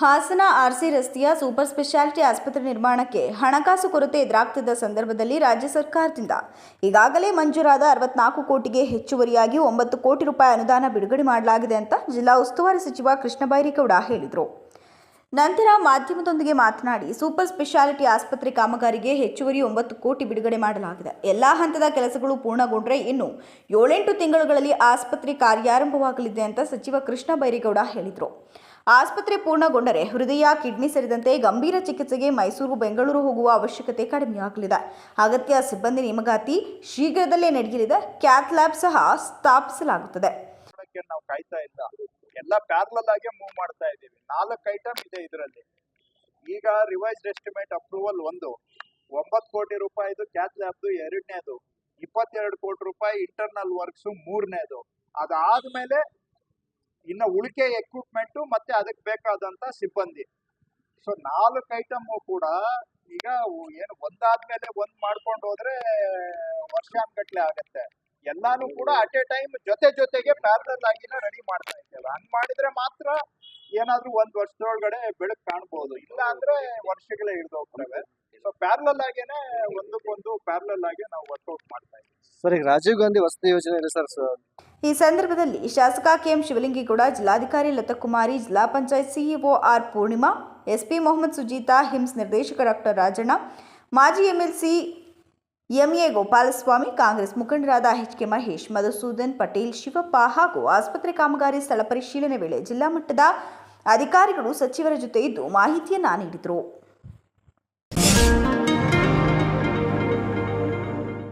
Hassan RC ರಸ್ತೆಯ super speciality ಆಸ್ಪತ್ರೆ ನಿರ್ಮಾಣಕ್ಕೆ ಹಣಕಾಸು ಕೊರತೆ ಎದುರಾಗ್ತಿದ್ದ ಸಂದರ್ಭದಲ್ಲಿ ರಾಜ್ಯ ಸರ್ಕಾರದಿಂದ ಈಗಾಗಲೇ ಮಂಜೂರಾದ ಅರವತ್ನಾಲ್ಕು ಕೋಟಿಗೆ ಹೆಚ್ಚುವರಿಯಾಗಿ ಒಂಬತ್ತು ಕೋಟಿ ರೂಪಾಯಿ ಅನುದಾನ ಬಿಡುಗಡೆ ಮಾಡಲಾಗಿದೆ ಅಂತ ಜಿಲ್ಲಾ ಉಸ್ತುವಾರಿ ಸಚಿವ ಕೃಷ್ಣ ಬೈರೇಗೌಡ ಹೇಳಿದರು. ನಂತರ ಮಾಧ್ಯಮದೊಂದಿಗೆ ಮಾತನಾಡಿ ಸೂಪರ್ ಸ್ಪೆಷಾಲಿಟಿ ಆಸ್ಪತ್ರೆ ಕಾಮಗಾರಿಗೆ ಹೆಚ್ಚುವರಿ ಒಂಬತ್ತು ಕೋಟಿ ಬಿಡುಗಡೆ ಮಾಡಲಾಗಿದೆ. ಎಲ್ಲ ಹಂತದ ಕೆಲಸಗಳು ಪೂರ್ಣಗೊಂಡರೆ ಇನ್ನು ಏಳೆಂಟು ತಿಂಗಳುಗಳಲ್ಲಿ ಆಸ್ಪತ್ರೆ ಕಾರ್ಯಾರಂಭವಾಗಲಿದೆ ಅಂತ ಸಚಿವ ಕೃಷ್ಣ ಬೈರೇಗೌಡ ಹೇಳಿದರು. ಆಸ್ಪತ್ರೆ ಪೂರ್ಣಗೊಂಡರೆ ಹೃದಯ, ಕಿಡ್ನಿ ಸೇರಿದಂತೆ ಗಂಭೀರ ಚಿಕಿತ್ಸೆಗೆ ಮೈಸೂರು, ಬೆಂಗಳೂರು ಹೋಗುವ ಅವಶ್ಯಕತೆ ಕಡಿಮೆಯಾಗಲಿದೆ. ಅಗತ್ಯ ಸಿಬ್ಬಂದಿ ನೇಮಕಾತಿ ಶೀಘ್ರದಲ್ಲೇ ನಡೆಯಲಿದೆ. ಕ್ಯಾತ್ ಲ್ಯಾಬ್ ಸಹ ಸ್ಥಾಪಿಸಲಾಗುತ್ತದೆ. ನಾವು ಕಾಯ್ತಾ ಇಲ್ಲ. ಎಲ್ಲ ಪ್ಯಾರಲಲ್ ಆಗಿ ಮೂವ್ ಮಾಡ್ತಾ ಇದ್ದೀವಿ. ನಾಲ್ಕು ಐಟಮ್ ಇದೆ ಇದರಲ್ಲಿ. ಈಗ ರಿವೈಸ್ಡ್ ಎಸ್ಟಿಮೇಟ್ ಅಪ್ರೂವಲ್ ಒಂದು. ಒಂಬತ್ತು ಕೋಟಿ ರೂಪಾಯಿದು ಕ್ಯಾತ್ ಲ್ಯಾಬ್ದು, ಎರಡನೇದು ಇಪ್ಪತ್ತೆರಡು ಕೋಟಿ ರೂಪಾಯಿ ಇಂಟರ್ನಲ್ ವರ್ಕ್ಸು ಮೂರನೇದು. ಅದಾದ್ಮೇಲೆ ಇನ್ನು ಉಳಿಕೆ ಎಕ್ವಿಪ್ಮೆಂಟು ಮತ್ತೆ ಅದಕ್ಕೆ ಬೇಕಾದಂತ ಸಿಬ್ಬಂದಿ. ಸೊ ನಾಲ್ಕು ಐಟಮ್ ಕೂಡ ಈಗ ಏನು ಒಂದಾದ್ಮೇಲೆ ಒಂದ್ ಮಾಡ್ಕೊಂಡು ಹೋದ್ರೆ ವರ್ಷಾನ್ಗಟ್ಲೆ ಆಗತ್ತೆ. ಎಲ್ಲಾನು ಕೂಡ ಅಟ್ ಎ ಟೈಮ್ ಜೊತೆ ಜೊತೆಗೆ ಪ್ಯಾರಲಲ್ ಆಗಿನ ರೆಡಿ ಮಾಡ್ತಾ ಇದ್ದೇವೆ. ಹಂಗ್ ಮಾಡಿದ್ರೆ ಮಾತ್ರ ಏನಾದ್ರೂ ಒಂದ್ ವರ್ಷದೊಳಗಡೆ ಬೆಳಕು ಕಾಣ್ಬೋದು. ಇಲ್ಲ ಅಂದ್ರೆ ವರ್ಷಗಳೇ ಹಿಡಿದೋಗ್ತವೆ ಸೊ ಪ್ಯಾರಲಲ್ ಆಗೇನೆ ಒಂದಕ್ಕೊಂದು ಪ್ಯಾರಲಲ್ ಆಗಿ ನಾವು ವರ್ಕ್ಔಟ್ ಮಾಡ್ತಾ ಇದ್ದೀವಿ. ಸರ್ ಈಗ ರಾಜೀವ್ ಗಾಂಧಿ ವಸತಿ ಯೋಜನೆ ಇದೆ ಸರ್. ಈ ಸಂದರ್ಭದಲ್ಲಿ ಶಾಸಕ ಕೆಎಂ ಶಿವಲಿಂಗೇಗೌಡ ಜಿಲ್ಲಾಧಿಕಾರಿ ಲತಾಕುಮಾರಿ ಜಿಲ್ಲಾ panchayat CEO R Poornima SP Mohammad Sujeetha HIMS ನಿರ್ದೇಶಕ ಡಾಕ್ಟರ್ ರಾಜಣ್ಣ ಮಾಜಿ ಎಂಎಲ್ಸಿ ಎಂಎ ಗೋಪಾಲಸ್ವಾಮಿ ಕಾಂಗ್ರೆಸ್ ಮುಖಂಡರಾದ ಎಚ್ ಕೆ ಮಹೇಶ್ ಮಧುಸೂದನ್ ಪಟೇಲ್ ಶಿವಪ್ಪ ಹಾಗೂ ಆಸ್ಪತ್ರೆ ಕಾಮಗಾರಿ ಸ್ಥಳ ಪರಿಶೀಲನೆ ವೇಳೆ ಜಿಲ್ಲಾ ಮಟ್ಟದ ಅಧಿಕಾರಿಗಳು ಸಚಿವರ ಜೊತೆ ಇದ್ದು ಮಾಹಿತಿಯನ್ನ ನೀಡಿದರು.